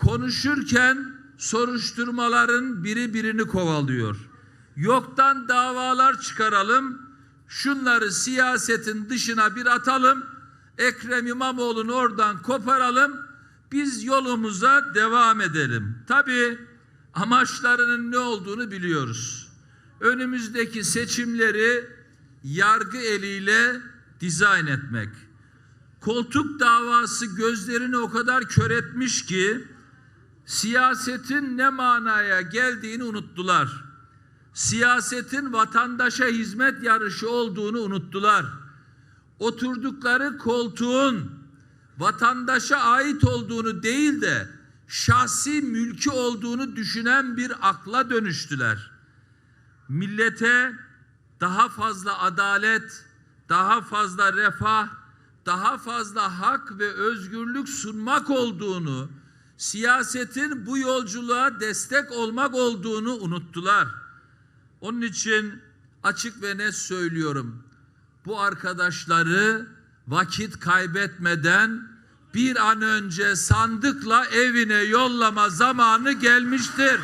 konuşurken soruşturmaların biri birini kovalıyor. Yoktan davalar çıkaralım, şunları siyasetin dışına bir atalım, Ekrem İmamoğlu'nu oradan koparalım, biz yolumuza devam edelim. Tabii amaçlarının ne olduğunu biliyoruz. Önümüzdeki seçimleri yargı eliyle dizayn etmek. Koltuk davası gözlerini o kadar kör etmiş ki siyasetin ne manaya geldiğini unuttular. Siyasetin vatandaşa hizmet yarışı olduğunu unuttular. Oturdukları koltuğun vatandaşa ait olduğunu değil de şahsi mülkü olduğunu düşünen bir akla dönüştüler. Millete daha fazla adalet, daha fazla refah, daha fazla hak ve özgürlük sunmak olduğunu, siyasetin bu yolculuğa destek olmak olduğunu unuttular. Onun için açık ve net söylüyorum. Bu arkadaşları vakit kaybetmeden bir an önce sandıkla evine yollama zamanı gelmiştir.